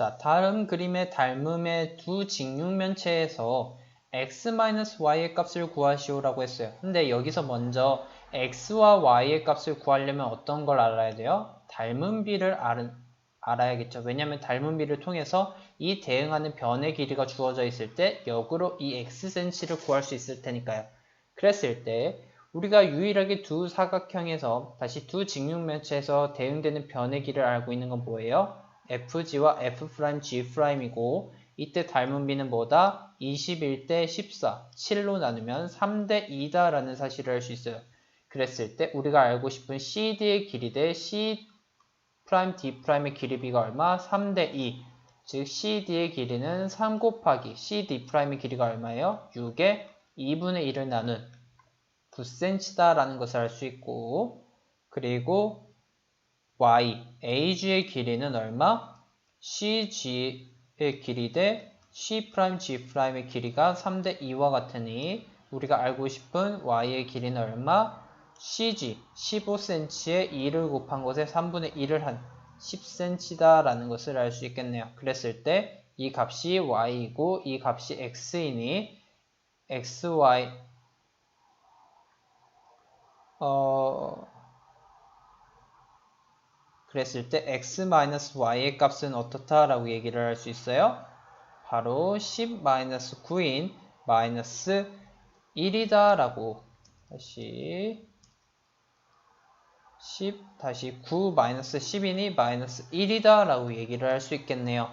자, 다음 그림의 닮음의 두 직육면체에서 x-y의 값을 구하시오라고 했어요. 근데 여기서 먼저 x와 y의 값을 구하려면 어떤 걸 알아야 돼요? 닮은 비를 알, 알아야겠죠. 왜냐하면 닮은 비를 통해서 이 대응하는 변의 길이가 주어져 있을 때 역으로 이 x센치를 구할 수 있을 테니까요. 그랬을 때 우리가 유일하게 두 사각형에서 다시 두 직육면체에서 대응되는 변의 길을 알고 있는 건 뭐예요? Fg와 f'g'이고 이때 닮은 비는 뭐다? 21대 14, 7로 나누면 3대 2다라는 사실을 알 수 있어요. 그랬을 때 우리가 알고 싶은 CD의 길이 대 C' D'의 길이 비가 얼마? 3대 2. 즉 CD의 길이는 3 곱하기 CD'의 길이가 얼마예요? 6의 2분의 1을 나눈 9cm다라는 것을 알 수 있고 그리고 y, ag의 길이는 얼마? cg의 길이 대 c'g'의 길이가 3대 2와 같으니 우리가 알고 싶은 y의 길이는 얼마? cg 15cm에 2를 곱한 것에 3분의 1을 한 10cm다 라는 것을 알 수 있겠네요. 그랬을 때 이 값이 y이고 이 값이 x이니 xy 어 그랬을 때 x-y의 값은 어떻다라고 얘기를 할 수 있어요? 바로 10-9인 마이너스 1이다 라고 다시 10 다시 9 마이너스 10이니 마이너스 1이다 라고 얘기를 할 수 있겠네요.